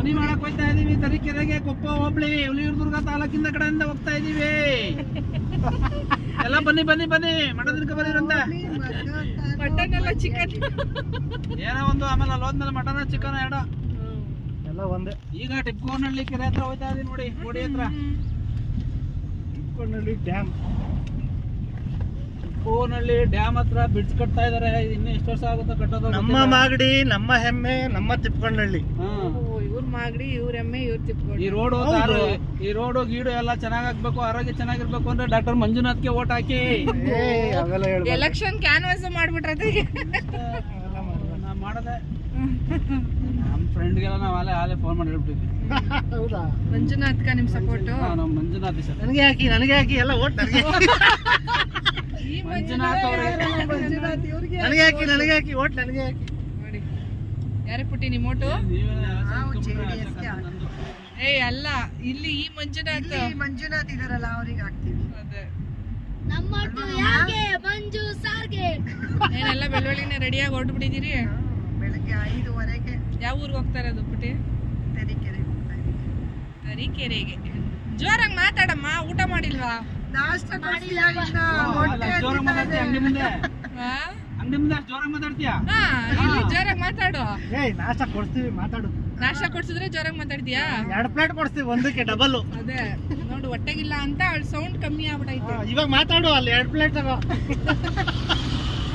ಮನಿ ಮಾಡಕ್ ಹೋಗ್ತಾ ಇದೀವಿ. ತರೀಕೆರೆಗೆ ಕೊಪ್ಪ ಹೋಬಳಿ ಹುಲಿಯೂರ್ದುರ್ಗ ತಾಲೂಕಿಂದ ಕಡೆಯಿಂದ ಹೋಗ್ತಾ ಇದೀವಿ. ಎಲ್ಲ ಬನ್ನಿ ಬನ್ನಿ ಬನ್ನಿ. ಮಟನ್ ಎಲ್ಲ ಚಿಕನ್. ಏನೋ ಒಂದು ಆಮೇಲೆ ಅಲ್ಲಿ ಹೋದ್ಮೇಲೆ ಮಟನ ಚಿಕನ್ ಎರಡ. ಎಲ್ಲ ಒಂದೇ. ಈಗ ಟಿಪ್ಕೋನಹಳ್ಳಿ ಕೆರೆ ಹತ್ರ ಹೋಗ್ತಾ ಇದೀವಿ ನೋಡಿ ಕೋಡಿ ಹತ್ರ. ಟಿಪ್ಕೋನಹಳ್ಳಿ ಡ್ಯಾಮ್. ಟಿಪ್ಕೋನಹಳ್ಳಿ ಡ್ಯಾಮ್ ಹತ್ರ ಬ್ರಿಡ್ಜ್ ಕಟ್ತಾ ಇದಾರೆ. ಇನ್ನು ಎಷ್ಟು ವರ್ಷ ಆಗುತ್ತೋ ಕಟ್ಟೋದು ನಮ್ಮ ಮಾಗಡಿ ನಮ್ಮ ಹೆಮ್ಮೆ ನಮ್ಮ ತಿಪ್ಕೊಂಡಳ್ಳಿ ಹಾ. ಇವ್ರ ಮಾಗಡಿ ಇವ್ರ ಎಮ್ಮೆ ಇವ್ರ ಈ ರೋಡ್ ಈ ರೋಡ್ ಗೀಡು ಎಲ್ಲ ಚೆನ್ನಾಗ್ ಆಗ್ಬೇಕು ಆರೋಗ್ಯ ಚೆನ್ನಾಗಿರ್ಬೇಕು ಅಂದ್ರೆ ಡಾಕ್ಟರ್ ಮಂಜುನಾಥ್ಗೆ ಓಟ್ ಹಾಕಿ. ಎಲೆಕ್ಷನ್ ಕ್ಯಾನ್ವಾಸ್ ಮಾಡ್ಬಿಟ್ರೆ ಮಾಡದೆ. ನಮ್ಮ ಫ್ರೆಂಡ್ಗೆಲ್ಲ ನಾವು ಅಲ್ಲೇ ಅಲ್ಲೇ ಫೋನ್ ಮಾಡಿ ಹೇಳ್ಬಿಟ್ಟಿದ್ವಿ. ಮಂಜುನಾಥ್ ಮಂಜುನಾಥ್ಕ ನಿಮ್ ಸಪೋರ್ಟ್ ನಮ್ಮ ಮಂಜುನಾಥ್ ಸರ್ ನನಗೆ ಹಾಕಿ ನನಗೆ ಹಾಕಿ ಎಲ್ಲ ಓಟ್ ನನಗೆ ಮಂಜುನಾಥ್ ಅವ್ರಿಗೆ ನನಗೆ ಹಾಕಿ ನನಗೆ ಹಾಕಿ ಓಟ್ ನನಗೆ ಹಾಕಿ. ಯಾರೇ ಪುಟ್ಟಿ ನಿಮ್ಮ ಓಟು? ನೀವೇ. ಏ ಅಲ್ಲ ಇಲ್ಲಿ ಈ ಮಂಜುನಾಥ್. ಮಂಜುನಾಥ್ ಇದಾರಲ್ಲ ಅವ್ರಿಗೆ ಹಾಕ್ತೀವಿ. ಅದೇ. ಯಾಕೆ ಮಂಜು ಸಾರ್ಗೆ? ಏನೆಲ್ಲ ಬೆಳವಳಿನ ರೆಡಿಯಾಗಿ ಹೊರಟ್ಬಿಟ್ಟಿದ್ದೀರಿ? ಬೆಳಗ್ಗೆ ಐದುವರೆಗೆ. ಯಾವ ಊರಿಗೆ ಹೋಗ್ತಾ ಇರೋದು ಪುಟ್ಟಿ? ತರೀಕೆರೆಗೆ ಹೋಗ್ತಾ ಇದೀವಿ. ತರೀಕೆರೆಗೆ. ಜೋರಾಗಿ ಮಾತಾಡಮ್ಮ ಊಟ ಮಾಡಿಲ್ವಾ? ನಾಷ್ಟ ಮಾಡಿಲ್ಲ. ಇನ್ನ ಹೊಟ್ಟೆ ಮುಂದೆ? ಆ? ಅಂಗಡಿ ಮುಂದೆ ಅಷ್ಟ್ ಜೋರಾಗ್ ಜೋರಾಗಿ ಮಾತಾಡು. ಏಯ್ ನಾಷ್ಟ ಕೊಡ್ತೀವಿ ಮಾತಾಡು. ನಾಷ್ಟ ಕೊಡ್ಸಿದ್ರೆ ಜೋರಾಗಿ ಮಾತಾಡ್ತೀಯಾ? ಎರಡು ಪ್ಲೇಟ್ ಒಂದಕ್ಕೆ ಡಬಲ್ ಅದೇ ನೋಡು ಹೊಟ್ಟೆಗಿಲ್ಲ ಅಂತ ಅವಳ ಸೌಂಡ್ ಕಮ್ಮಿ ಆಗ್ಬಿಟ್ಟೈತೆ ಇವಾಗ ಮಾತಾಡು ಅಲ್ಲಿ ಎರಡು ಪ್ಲೇಟ್ ತಗೋ.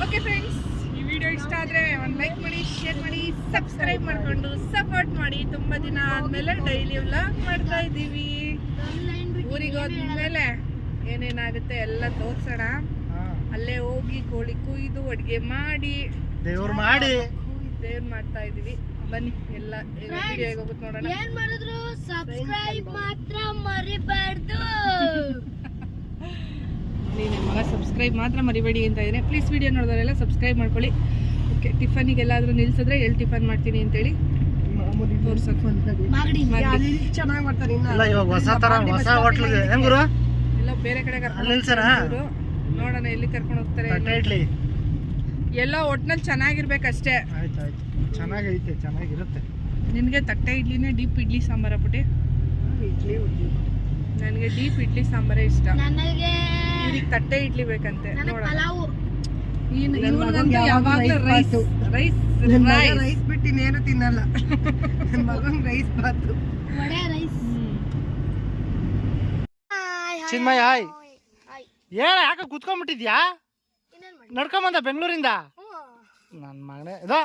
ಓಕೆ ಫ್ರೆಂಡ್ಸ್ ಈ ವಿಡಿಯೋ ಇಷ್ಟ ಆದ್ರೆ ಒಂದು ಲೈಕ್ ಮಾಡಿ ಶೇರ್ ಮಾಡಿ ಸಬ್ಸ್ಕ್ರೈಬ್ ಮಾಡ್ಕೊಂಡು ಸಪೋರ್ಟ್ ಮಾಡಿ. ತುಂಬಾ ದಿನ ಆದ್ಮೇಲೆ ಡೈಲಿ ವ್ಲಾಗ್ ಮಾಡ್ತಾ ಇದ್ದೀವಿ. ಊರಿಗೆ ಹೋದ್ಮೇಲೆ ಏನೇನಾಗುತ್ತೆ ಎಲ್ಲ ತೋರ್ಸೋಣ. ಅಲ್ಲೇ ಹೋಗಿ ಕೋಳಿ ಕುಯ್ದು ಅಡ್ಗೆ ಮಾಡಿ. ದೇವ್ರು ಮಾಡಿ. ದೇವ್ರ ಮಾಡ್ತಾ ಇದೀವಿ? ಬನ್ನಿ ಎಲ್ಲ ವಿಡಿಯೋ ಹೋಗುತ್ತೆ ನೋಡೋಣ. ಏನ್ ಮಾಡಿದ್ರು ಸಬ್ಸ್ಕ್ರೈಬ್ ಮಾತ್ರ ಮರಿಬಾರ್ದು. ನೀನು ಮಗ ಸಬ್ಸ್ಕ್ರೈಬ್ ಮಾತ್ರ ಮರಿಬೇಡಿ ಅಂತ ಇದ್ರೆ ಪ್ಲೀಸ್ ವಿಡಿಯೋ ನೋಡಿದವರೆಲ್ಲ ಸಬ್ಸ್ಕ್ರೈಬ್ ಮಾಡ್ಕೊಳ್ಳಿ. ಓಕೆ ಟಿಫನಿಗೆ ಎಲ್ಲಾದರೂ ನಿಲ್ಸಿದ್ರೆ ಎಲ್ಲಿ ಟಿಫನ್ ಮಾಡ್ತೀನಿ ಅಂತೇಳಿ ತೋರ್ಸಕ್ಕೆ ಮಾಗಡಿ ಮಾಡ್ಲಿ. ಚೆನ್ನಾಗಿ ಮಾಡ್ತಾರೆ ಎಲ್ಲ ಬೇರೆ ಕಡೆ ಕರ್ಕೊಂಡು ನೋಡೋಣ ಎಲ್ಲಿ ಕರ್ಕೊಂಡು ಹೋಗ್ತಾರೆ ತಟ್ಟೆ ಇಡ್ಲಿ. ಎಲ್ಲ ಒಟ್ನಲ್ಲಿ ಚೆನ್ನಾಗಿರ್ಬೇಕಷ್ಟೇ. ಆಯ್ತು ಆಯ್ತು. ಚೆನ್ನಾಗೈತೆ ಚೆನ್ನಾಗಿರುತ್ತೆ. ನಿನಗೆ ತಟ್ಟೆ ಇಡ್ಲಿನೇ ಡೀಪ್ ಇಡ್ಲಿ ಸಾಂಬಾರ ಪುಟಿ ಇಡ್ಲಿ ನನಗೆ ಡೀಪ್ ಇಡ್ಲಿ ಸಾಂಬಾರೇ ಇಷ್ಟ. ನನಗೆ ಇವ್ರಿಗೆ ತಟ್ಟೆ ಇಡ್ಲಿ ಬೇಕಂತೆ. ನನಗೆ ನೋಡೋಣ. ಯಾವಾಗಲೂ ರೈಸ್ ರೈಸ್ ರೈಸ್ ರೈಸ್ ಬಿಟ್ಟು ಇನ್ನೇನು ತಿನ್ನಲ್ಲ. ನನ್ನ ಮಗನ್ rice bath. Vada rice Chinmaya hi. ಏನ ಯಾಕೆ ಕುತ್ಕೊಂಡ್ಬಿಟ್ಟಿದ್ಯಾ ಇನ್ನೇನ್ ಮಾಡಿ ನಡ್ಕೊಂಬಂದ ಬೆಂಗಳೂರಿಂದ? ನನ್ನ ಮಗನೇ ಇದೋ.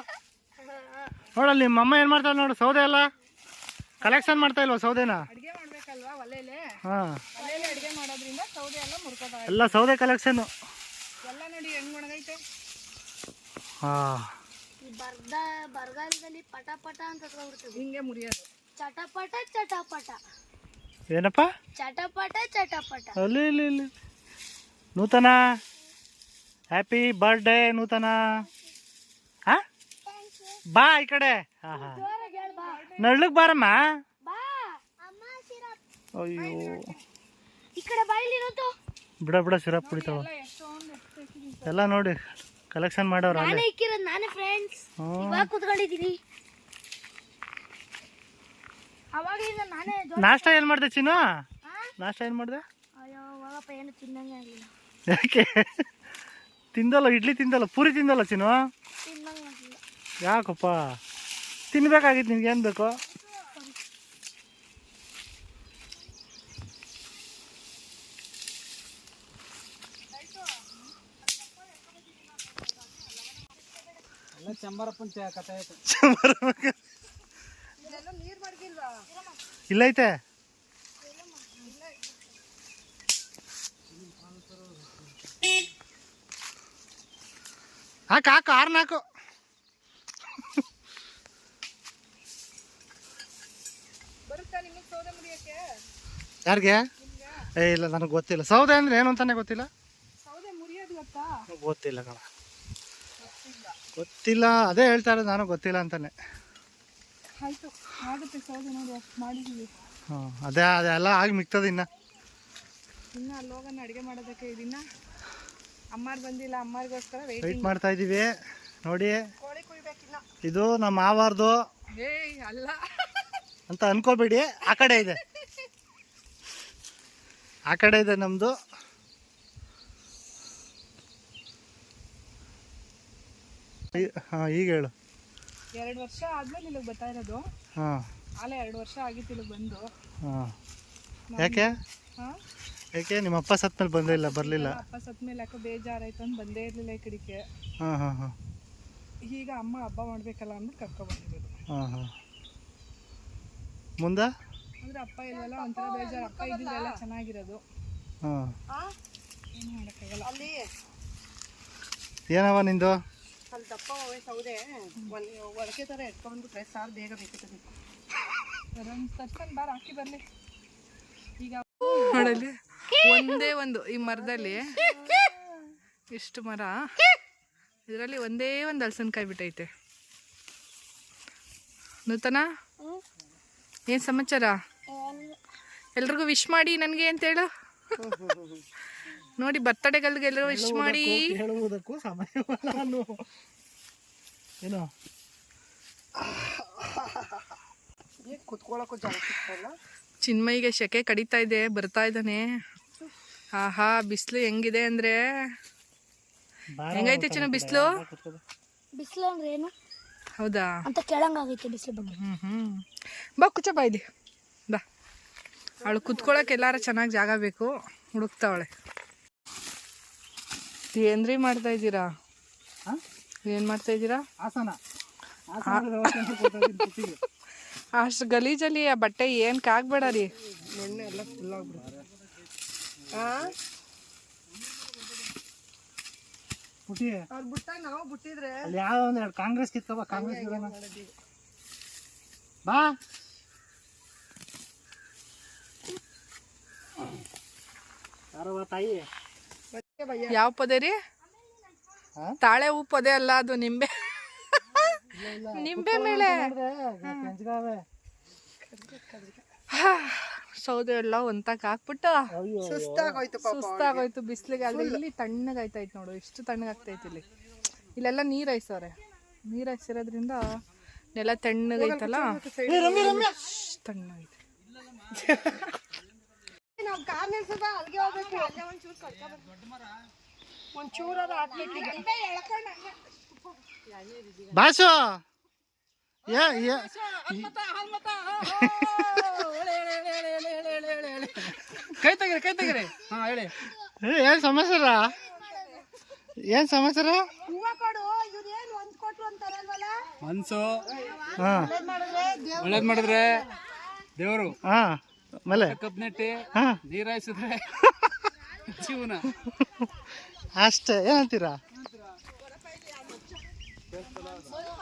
ನೋಡಲ್ಲಿ ನಿಮ್ಮ ಅಮ್ಮ ಏನು ಮಾಡ್ತಾಳೆ ನೋಡು ಸೌದೆ ಎಲ್ಲ ಕಲೆಕ್ಷನ್ ಮಾಡ್ತಾ ಇಲ್ವಾ ಸೌದೆನ? ಅಡುಗೆ ಮಾಡ್ಬೇಕಲ್ವಾ ಒಲೆಲೆ? ಹಾಂ. ಒಲೆಲೆ ಅಡುಗೆ ಮಾಡೋದ್ರಿಂದ ಸೌದೆ ಎಲ್ಲ ಸೌದೆ ಕಲೆಕ್ಷನ್ನು ಎಲ್ಲ ನೋಡಿ ಹೆಂಗ್ ಒಣಗೈತೆ. ಹಾಂ. ಈ ಬರ್ದ ಬರಗಾಲದಲ್ಲಿ ಪಟ ಪಟ ಅಂತ ಹಿಂಗೆ ಮುರಿಯೋದು. ಚಟಪಟ ಚಟಪಟ. ಏನಪ್ಪ? ಚಟಪಟ ಚಟಪಟ. ಅಲ್ಲಿ ಇಲ್ಲಿ ಇಲ್ಲಿ. ನೂತನ? ಹ್ಯಾಪಿ ಬರ್ಡೇ ನೂತನ. ಹಾ? ಬಾ ಈ ಕಡೆ. ಹಾ ಹಾಂ. ಬಾರಮ್ಮ. ಅಯ್ಯೋ. ಬಿಡ ಬಿಡ ಸಿರಪ್ ಕುಡಿತಾವ ಎಲ್ಲ ನೋಡಿ ಕಲೆಕ್ಷನ್ ದೊಡ್ಡ ನಾಷ್ಟ ಏನು ಮಾಡಿದೆ ಚಿನ್ನು? ನಾಷ್ಟ ಏನು ಮಾಡಿದೆ? ಯಾಕೆ? ತಿಂದಲ್ಲ ಇಡ್ಲಿ ತಿಂದಲ್ಲ ಪೂರಿ ತಿಂದಲ್ಲ ಚಿನ್ನು? ಯಾಕಪ್ಪ? ತಿನ್ಬೇಕಾಗಿತ್ತು ನಿನ್ಗೆ ಏನು ಬೇಕು? ಇಲ್ಲ ಚಂಬರಪ್ಪನ ಹಾಕು ಹಾಕು ಆರ್ನ ಹಾಕು. ಯಾರಿಗೆ? ಏ ಇಲ್ಲ ನನಗೆ ಗೊತ್ತಿಲ್ಲ. ಸೌದೆ ಅಂದ್ರೆ ಏನು ಅಂತಾನೆ ಗೊತ್ತಿಲ್ಲ? ಗೊತ್ತಿಲ್ಲ ಕಣ. ಗೊತ್ತಿಲ್ಲ. ಅದೇ ಹೇಳ್ತಾ ಇರೋದು ನಾನು ಗೊತ್ತಿಲ್ಲ ಅಂತಾನೆ. ಹಾಂ ಅದೇ ಅದೆಲ್ಲ ಆಗಿ ಮಿಕ್ತದ ಇನ್ನ. ಅಡುಗೆ ಮಾಡೋದಕ್ಕೆ ಇದನ್ನ. ಅಮ್ಮಾರು ಬಂದಿಲ್ಲ ಅಮ್ಮಾರಿಗೋಸ್ಕರ ವೆಯ್ಟ್ ಮಾಡ್ತಾ ಇದೀವಿ. ನೋಡಿ. ಕೋಳಿ ಕುಯ್ಬೇಕಿನ್ನ ಇದು ನಮ್ಮ ಮಾವಾರ್ದು ಏಯ್ ಅಲ್ಲ. ಅಂತ ಅನ್ಕೋಬೇಡಿ. ಆ ಕಡೆ ಇದೆ. ಆ ಕಡೆ ಇದೆ ನಮ್ಮದು ಹಾಂ ಈಗ ಹೇಳು. ಎರಡು ವರ್ಷ ಆದ್ಮೇಲೆ ಇಲ್ಲಿಗೆ ಬರ್ತಾ ಇರೋದು. ಹಾಂ. ಅಲ್ಲ ಎರಡು ವರ್ಷ ಆಗಿತ್ತು ಇಲ್ಲಿಗೆ ಬಂದು. ಹಾಂ. ಯಾಕೆ? ಹಾ? ಯಾಕೆ ನಿಮ್ಮ ಅಪ್ಪ ಸತ್ಮೇಲೆ ಇಲ್ಲ ಬರಲಿಲ್ಲ? ಅಪ್ಪ ಸತ್ ಮೇಲೆ ಯಾಕೋ ಬೇಜಾರಾಯ್ತು ಅಂತ ಬಂದೇ ಇರಲಿಲ್ಲ ಈ ಕಡೆಗೆ. ಹಾಂ ಹಾಂ ಹಾಂ. ಈಗ ಅಮ್ಮ ಹಬ್ಬ ಮಾಡ್ಬೇಕಲ್ಲ ಅಂದ್ಬಿಟ್ಟು ಕರ್ಕೊಂಡ್ಬಂದಿರೋದು ಬಂದಿರೋದು ಹಾಂ ಹಾಂ. ಮುಂದೆ? ಅಂದ್ರೆ ಅಪ್ಪ ಇಲ್ವಲ್ಲ ಒಂಥರ ಬೇಜಾರು. ಅಪ್ಪ ಇದ್ದಿದ್ರೆಲ್ಲ ಚೆನ್ನಾಗಿರೋದು. ಹಾಂ. ಏನು ಮಾಡೋಕ್ಕಾಗಲ್ಲ. ಅಲ್ಲಿ. ಏನವ ನಿಂದು? ಅಲ್ಲಿ ದಪ್ಪ ಹೋಗಿ ಸೌದೆ. ಒಂದು ಒಳಗೆ ಥರ ಎತ್ಕೊಂಡ್ಬಿಟ್ರೆ ಸಾರು ಬೇಗ ಬೇಕಿತ್ತು ತರ್ಸ್ಕೊಂಡು ಬಾರ್ ಹಾಕಿ ಬರಲಿ. ಈಗ ನೋಡಲಿ ಒಂದೇ ಒಂದು ಈ ಮರದಲ್ಲಿ. ಇಷ್ಟು ಮರ. ಇದರಲ್ಲಿ ಒಂದೇ ಒಂದು ಹಲಸಿನಕಾಯಿ ಬಿಟ್ಟೈತೆ. ನೂತನ? ಏನು ಸಮಾಚಾರ? ಎಲ್ರಿಗೂ ವಿಶ್ ಮಾಡಿ ನನಗೆ ಅಂತೇಳು ನೋಡಿ ಬರ್ತಡೆಗಲ್ಗೆಲ್ಲರೂ ವಿಶ್ ಮಾಡಿ. ಹೇಳುವುದಕ್ಕೂ ಏನು? ಕುತ್ಕೊಳ್ಳೋಕ್ಕೂ ಜಾಗ ಚಿನ್ಮಯಿಗೆ ಶೆಕೆ ಕಡಿತಾ ಇದೆ ಬರ್ತಾ ಇದ್ದಾನೆ. ಆಹಾ ಬಿಸಿಲು ಹೆಂಗಿದೆ ಅಂದ್ರೆ? ಹೆಂಗೈತೆ ಚೆನ್ನ ಬಿಸಿಲು? ಬಿಸಿಲು ಅಂದ್ರೆ ಏನು? ಹೌದಾ? ಅಂತ ಕೇಳಂಗಾಗೈತೆ ಬಿಸಿಲು ಬಗ್ಗೆ. ಹ್ಮ್ ಹ್ಮ್. ಬಾ ಕುಚ್ಚ ಬಾ ಇಲ್ಲಿ. ಬಾ. ಅವಳು ಕುತ್ಕೊಳಕ್ ಎಲ್ಲಾರ ಚೆನ್ನಾಗಿ ಜಾಗ ಬೇಕು. ಹುಡುಕ್ತಾವಳೆ. ಏನ್ರಿ ಮಾಡ್ತಾ ಇದ್ದೀರಾ? ಏನ್ ಮಾಡ್ತಾ ಇದ್ದೀರಾ. ಅಷ್ಟು ಗಲೀಜಲ್ಲಿ ಆ ಬಟ್ಟೆ ಏನ್ ಕಾಗ್ಬೇಡ ರೀ. ಮಣ್ಣು ಎಲ್ಲ ಫುಲ್ ಆಗ್ಬಿಡುತ್ತೆ ಅವ್ರು ಬಿಟ್ಟಾಗ ನಾವು ಬಿಟ್ಟಿದ್ರೆ ಅಲ್ಲಿ ಯಾವ ಒಂದೆರಡು ಕಾಂಗ್ರೆಸ್ ಕಿತ್ಕೋ ಕಾಂಗ್ರೆಸ್. ಬಾ. ತಾಯಿ. ಯಾವ ಪದೇ ರೀ? ತಾಳೆ ಹೂ ಪದೇ ಅಲ್ಲ ಅದು ನಿಂಬೆ. ನಿಂಬೆ ಮೇಲೆ. ಸೌದೆ ಎಲ್ಲ ಒಂತಕ್ ಹಾಕ್ಬಿಟ್ಟು ಸುಸ್ತಾಗೋಯ್ತು ಪಾಪ ಸುಸ್ತಾಗೋಯ್ತು ಬಿಸಿಲಿಗೆ. ಅಲ್ಲಿ ಇಲ್ಲಿ ತಣ್ಣಗಾಯ್ತೈತೆ ನೋಡು ಇಷ್ಟು ತಣ್ಣಗಾಗ್ತೈತೆ ಇಲ್ಲಿ. ಇಲ್ಲೆಲ್ಲ ನೀರು ಹಾಯ್ಸವ್ರೆ. ನೀರು ಹಾಯ್ಸಿರೋದ್ರಿಂದ ನೆಲ ತಣ್ಣಗೈತಲ್ಲ ತಣ್ಣಗೈತೆ ನಾವು ಕಾರ್ ನಿಲ್ಸದ ಅಲ್ಲಿಗೆ ಹೋಗ್ಬೇಕು. ಅಲ್ಲೇ ಒಂಚೂರು ಒಂಚೂರಾರು ಹಾಕ್ಬೇಕು ಈಗ ಬಾಸು! ಯಾ ಯಾ ಕೈ ತೆಗಿರಿ ಕೈ ತೆಗಿರಿ ಹಾ ಹೇಳಿ ಏ, ಏನ್ ಸಮಾಚಾರ? ಏನ್ ಸಮಾಚಾರ? ಮನ್ಸು ಹಾ. ಒಳ್ಳೇದ್ ಮಾಡಿದ್ರೆ ದೇವರು. ಹಾ ಮಲೆ ಕಪ್ ನೆಟ್ಟಿ ಹಾ. ನೀರಾಯಿಸಿದ್ರೆ ಜೀವನ. ಅಷ್ಟೇ ಏನಂತೀರಾ?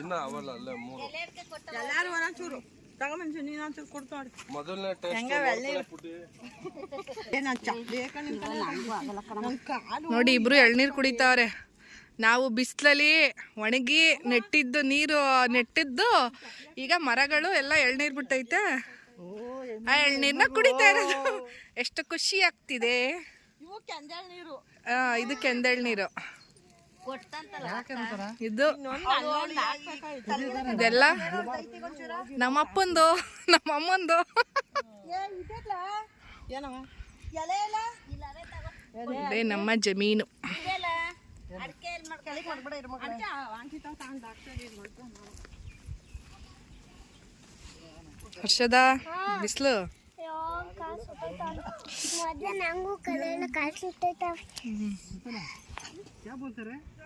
ಇನ್ನ ಅವಲ್ಲ ಅಲ್ಲೇ ಮೂರು. ಎಲ್ಲಾರು ಒಂದೊಂಚೂರು. ತಗೊಂಬಂದು ನೀನು ಒಂಚೂರು ಕೊಡ್ತಾಡಿ ಮೊದಲನೇ ಟೆಸ್ಟ್ ನೋಡಿ ಇಬ್ರು ಎಳ್ನೀರು ಕುಡಿತಾವ್ರೆ ನಾವು ಬಿಸ್ಲಲ್ಲಿ ಒಣಗಿ ನೆಟ್ಟಿದ್ದು ನೀರು ನೆಟ್ಟಿದ್ದು ಈಗ ಮರಗಳು ಎಲ್ಲ ಎಳ್ನೀರು ಬಿಟ್ಟೈತೆ. ಆ ಎಳ್ನೀರ್ನ ಕುಡಿತಾ ಇರೋದು. ಎಷ್ಟು ಖುಷಿ ಆಗ್ತಿದೆ. ಇದು ಕೆಂದೆಳ್ ನೀರು ಇದು ಇದೆಲ್ಲ? ನಮ್ಮಪ್ಪಂದು ನಮ್ಮಮ್ಮಂದು. ಏನವ? ಎಲೆ ಎಲ್ಲ ಇದೇ ನಮ್ಮ ಜಮೀನು. ಹರ್ಷದ ಬಿಸಿಲು? ನಂಗೂ ಕಲೆಲ್ಲ ಕಾಯಿ ಸುಟ್ಟೈತ ಬಂದೆ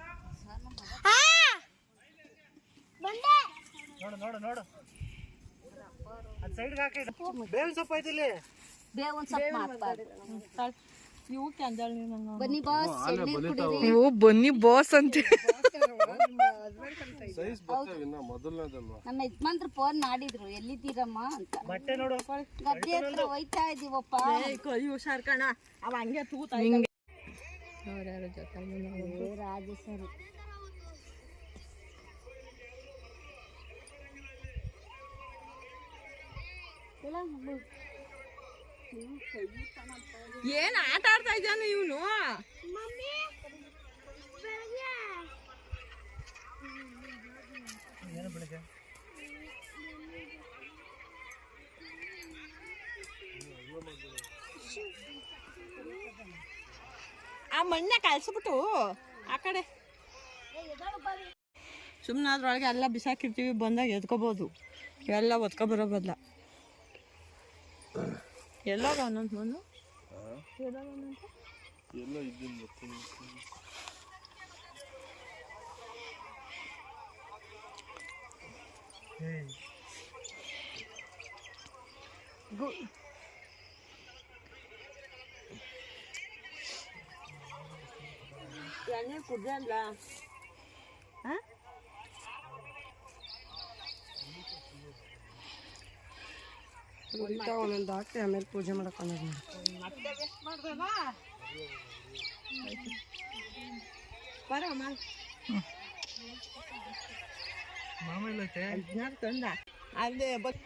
ನೋಡು ನೋಡು ನೋಡು. ಅದ್ ಸೈಡ್ಗೆ ಹಾಕಿ. ಬೇವಿನ ಸೊಪ್ಪು ಐತಿ ಇಲ್ಲಿ. ಬೇವನ್ ಸೊಪ್ಪು ಹಾಕ್ಬಾರ್ದು ಬನ್ನಿ ಬಾಸ್ ಬನ್ನಿ ಬಾಸ್ ಅಂತ. ನಮ್ಮ ಯಜಮಾನ್ರು ಫೋನ್ ಮಾಡಿದ್ರು ಎಲ್ಲಿದ್ದೀರಮ್ಮ ಅಂತ. ಬಟ್ಟೆ ನೋಡು. ಗದ್ದೆ ಹತ್ರ ಹೋಯ್ತಾ ಇದೀವಪ್ಪ. ಹುಷಾರ್ ಕಣ. ಅವ ಹಂಗೆ ತೂತ ಏ ರಾಜೇಶರು ಏನ್ ಆಟ ಆಡ್ತಾ ಇದ್ದಾನೆ ಇವನು? ಆ ಮಣ್ಣ ಕಳ್ಸ್ಬಿಟ್ಟು ಆ ಕಡೆ. ಸುಮ್ಮನೆ ಅದ್ರೊಳಗೆ ಎಲ್ಲ ಬಿಸಾಕಿರ್ತೀವಿ ಬಂದಾಗ ಎತ್ಕೋಬೋದು ಎಲ್ಲ ಒತ್ಕೊ ಬರೋ ಬದಲ ಎಲ್ಲೋಗ ಒಂದೊಂದು ಮಣ್ಣು ಎಲ್ಲ ಇದ್ದೀನಿ ಗೊತ್ತಿಲ್ಲ ಎಣ್ಣೆ ಕುಡ್ದೆ ಅಲ್ಲ ಒಂದೊಂದು ಹಾಕಿ ಆಮೇಲೆ ಪೂಜೆ ಮಾಡ್ಕೊಂಡು ಅಲ್ಲೇ ಬಸ್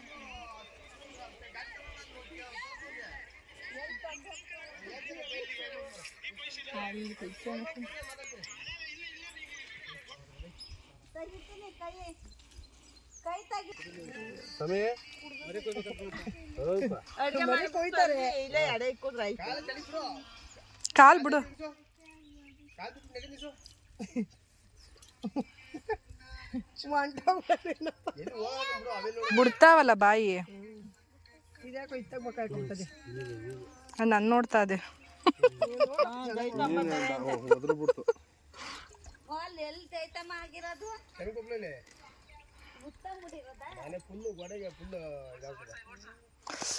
ಸಮಯ ಇಲ್ಲೇ ಎಡೆ ಇಕ್ಕಿದ್ರೆ ಆಯ್ತು ಕಾಲ್ ಬಿಡು. ಬಿಡ್ತಾವಲ್ಲ ಬಾಯಿ. ಇದ್ಯಾಕೋ ನೋಡ್ತಾ ಅದೇ ನಾನು ನೋಡ್ತಾ ಇದೆ. ಒದ್ರು ಬಿಡ್ತು ಅಲ್ಲಿ ಎಲ್ಲಿ ತೈತಮ್ಮ ಆಗಿರೋದು ಉತ್ತಂಗ್ಬಿಟ್ಟಿರೋದಾ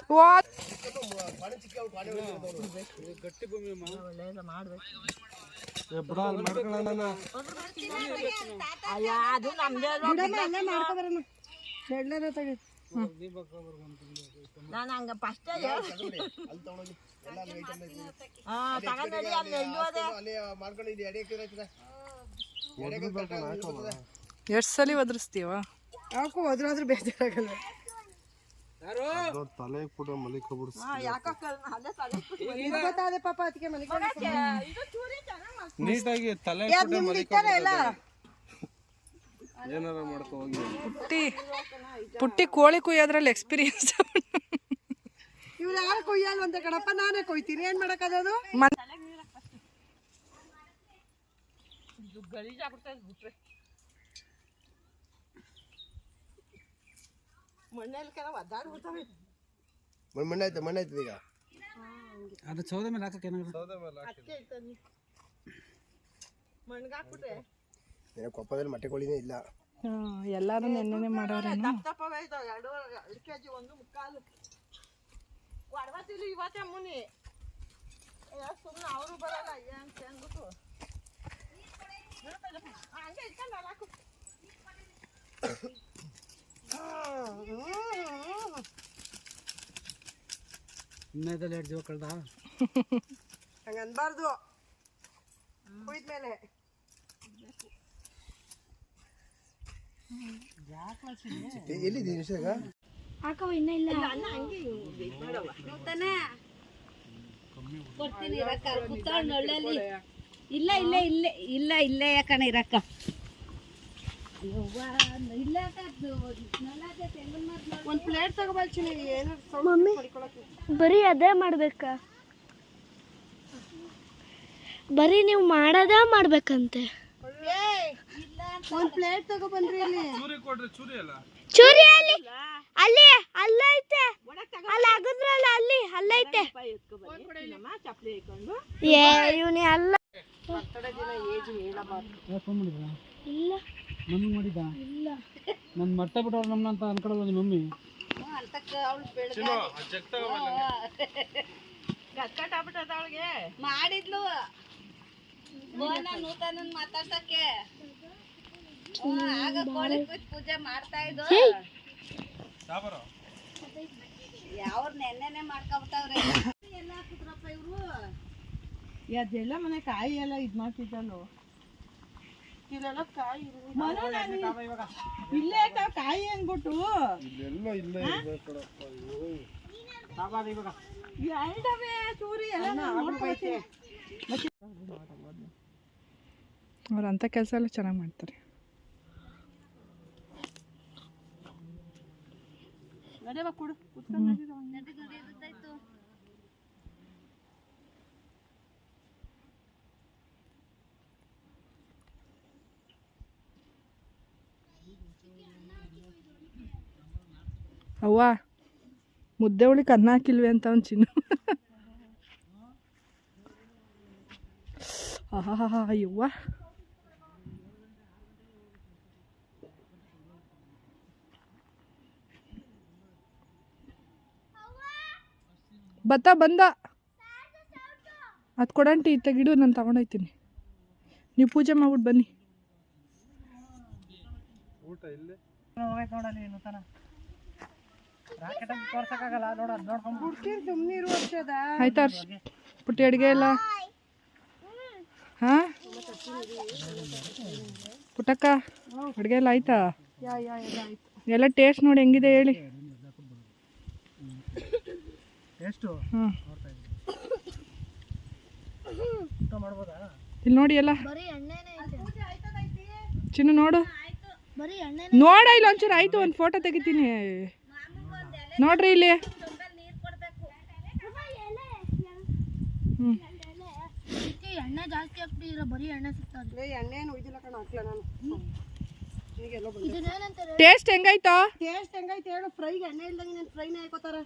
ವಾ ಬಿಡ ಅಲ್ಲಿ ಮಾಡ್ಕೊಳ್ಳೋಣ ಅದು. ನಮ್ದೇ ತೆಗಿ ನಾನು ಹಂಗ ಫಸ್ಟ್ ತಗೊಂಡಿ ಅಲ್ಲಿ ಎಷ್ಟು ಸಲ ಒದರಿಸ್ತೀವ? ಯಾಕೋ ಹೋದ್ರಾದ್ರೂ ಬೇಜಾರಾಗಲ್ಲ ತಲೆ ಕೂಡ ಮಲಿಕ ಬಿಡ್ಸ್ ಗೊತ್ತಾದೆ ಪಾಪ ಅದಕ್ಕೆ ನೀಟಾಗಿ ತಲೆ ಕೂಡ ಏನಾರ ಮಾಡ್ಕೊ ಹೋಗಿ ಪುಟ್ಟಿ. ಪುಟ್ಟಿ ಕೋಳಿ ಕುಯ್ಯೋದ್ರಲ್ಲಿ ಎಕ್ಸ್ಪೀರಿಯನ್ಸ್ ಇವ್ರು ಯಾರು ಕೊಯ್ಯಲ್ವಂತೆ ಕಣಪ್ಪ? ನಾನೇ ಕೊಯ್ತೀನಿ. ಏನ್ ಮಾಡಕ್ಕದದು ಮಣ್ಣಾಯ್ತು ಮಣ್ಣಾಯ್ತು ಈಗ? ಅದು ಸೌದೆ ಮೇಲೆ ಹಾಕಕ್ಕೆ ಸೌದೆ ಮೇಲೆ ಮಣ್ಗಾಕ್ಬಿಟ್ರೆ ಏನೋ ಕೊಪ್ಪದಲ್ಲಿ ಮೊಟ್ಟೆ ಕೋಳಿನೇ ಇಲ್ಲ ಎಲ್ಲಾರು ನೆನ್ನೆನೆ ಮಾಡೋರೇನು ಎರಡು ಎರಡು ಕೆ ಜಿ ಒಂದು ಮುಕ್ಕಾಲು ಕೊಡ್ಬತ್ತಿಲ್ಲ ಇವತ್ತೇ ಮುನಿ ಸುಮ್ಮನೆ ಅವರು ಬರಲ್ಲ ಅಂತ ಅಂದ್ಬಿಟ್ಟು ಹಂಗೆ ಇಟ್ಕೊಂಡು ಹಾಕು ಇನ್ನದಲ್ಲಿ ಎರಡು ಜೀವ ಕಳ್ದ? ಹಂಗ ಅನ್ಬಾರ್ದು. ಕುಯ್ದ್ಮೇಲೆ. ಎಲ್ಲಿದೆ ನಿಮಿಷದಾಗ ಹಾಕವ ಇನ್ನ ಇಲ್ಲ. ತಾನೇ. ಬರ್ತೀನಿ ಇರಕ್ಕ ಕುತ್ತಾಳ ನೊಳ್ಳಲ್ಲಿ ಇಲ್ಲ ಇಲ್ಲ ಇಲ್ಲೇ ಇಲ್ಲ ಇಲ್ಲೇ ಯಾಕಣ ಇರಕ್ಕ ಯವ್ವ, ಇಲ್ಲ ಅಕ್ಕ, ಅದು ನಲ್ಲದೆ ತೆಂಗಿನ ಮರ ನೋಡಿ. ಒಂದ್ ಪ್ಲೇಟ್ ತಗೋಬಲ್ಚಿನಿ ಏನು ಬರೀ ಅದೇ ಮಾಡ್ಬೇಕ. ಬರೀ ನೀವು ಮಾಡದ ಮಾಡ್ಬೇಕಂತೆ? ಒಂದು ಪ್ಲೇಟ್ ತಗೊಬಂದ್ರಿ ಇಲ್ಲಿ. ಚೂರಿ ಕೊಡ್ರಿ ಚೂರಿ ಅಲ್ಲ. ಚೂರಿ ಅಲ್ಲಿ ಅಲ್ಲಿ ಅಲ್ಲೈತೆ. ಅಲ್ಲಿ ಆಗದ್ರಲ್ಲ ಅಲ್ಲಿ ಅಲ್ಲೈತೆ. ಏ ಇವನಿ ಅಲ್ಲ ಇಲ್ಲ. ಮಮ್ಮಿ ಮಾಡಿದ್ದ? ಇಲ್ಲ. ನನ್ನ ಮಟ್ಟ ಬಿಟ್ಟವ್ರು ನಮ್ಮನ್ನ ಅಂತ ಅನ್ಕೊಳಲ್ಲ ನಿಮ್ಮ ಮಮ್ಮಿ? ಅಂತಕ್ಕ ಕಟ್ಕಟ್ ಆಗ್ಬಿಟ್ಟದ ಅವಳಿಗೆ? ಮಾಡಿದ್ಲು. ಮಾತಾಡ್ಸಕ್ಕೆ. ಆಗ ಕೋಳಿ ಪೂಜೆ ಮಾಡ್ತಾ ಇದ್ದು ಯಾವ್ರ ನೆನ್ನೆನೆ ಮಾಡ್ಕೊಬಿಟ್ಟವ್ರೆ. ಎಲ್ಲ ಹಾಕಿದ್ರಪ್ಪ ಇವ್ರು ಅದೆಲ್ಲ ಮನೆ ಕಾಯಿ ಎಲ್ಲ ಇದ್ ಮಾಡ್ತಿದ್ದಲ್ಲ? ಇದೆಲ್ಲ ಕಾಯಿ ಇಲ್ಲೇ ಕಾಯಿ ಅಂದ್ಬಿಟ್ಟು? ಇದೆಲ್ಲ ಇಲ್ಲೇ ಇದೆ ಕಣಪ್ಪ ಇವು. ಎರಡವೇ ಚೂರಿ ಎಲ್ಲ ನಾನ್ ನೋಡ್ಕೊಳ್ತೀನಿ. ಅವ್ರ ಅಂತ ಕೆಲಸ ಎಲ್ಲ ಚೆನ್ನಾಗಿ ಮಾಡ್ತಾರೆ. ಕೊಡು ಕುತ್ಕೊಂಡ್ ಅವ್ವ, ಮುದ್ದೆ ಉಳಿಕ್ ಅನ್ನ ಹಾಕಿಲ್ವಿ ಅಂತ ಒಂದು ಚಿನ್ನ. ಆಹಾ ಅಯ್ಯವ್ವ ಬತ್ತ, ಬಂದ. ಅದು ಕೊಡಂಟಿ ತೆಗಿಡು, ನಾನು ತಗೊಂಡೋಯ್ತೀನಿ. ನೀವು ಪೂಜೆ ಮಾಡ್ಬಿಟ್ಟು ಬನ್ನಿ. ಊಟ ಆಯ್ತಾ ಹರ್ಷ್? ಪುಟ್ಟಿ ಅಡುಗೆ ಎಲ್ಲ? ಹಾ? ಪುಟ್ಟಕ್ಕ ಅಡುಗೆ ಎಲ್ಲ ಆಯ್ತಾ? ಎಲ್ಲ ಟೇಸ್ಟ್ ನೋಡಿ ಹೆಂಗಿದೆ ಹೇಳಿ. ಇಲ್ಲಿ ನೋಡಿ ಎಲ್ಲ. ಚಿನ್ನ ನೋಡು. ನೋಡ ಇಲ್ಲಿ ಒಂಚೂರು ಆಯ್ತು ಒಂದು ಫೋಟೋ ತೆಗಿತೀನಿ. ನೋಡ್ರಿ ಇಲ್ಲಿ. ಎಣ್ಣೆ ಜಾಸ್ತಿ ಬರೀ ಎಣ್ಣೆ ಸಿಗ್ತದೆ ಲೇ ಎಣ್ಣೆ ಏನು ಒಯ್ದಿಲ್ಲ ಕಣ ಹಾಕ್ಲ ನಾನು. ಟೇಸ್ಟ್ ಹೆಂಗಾಯ್ತು? ಟೇಸ್ಟ್ ಹೆಂಗೈತೆ ಹೇಳು ಫ್ರೈಗೆ ಎಣ್ಣೆ ಇಲ್ದಂಗೆ ನೀನು ಫ್ರೈನೇ ಹಾಕೋತಾರ.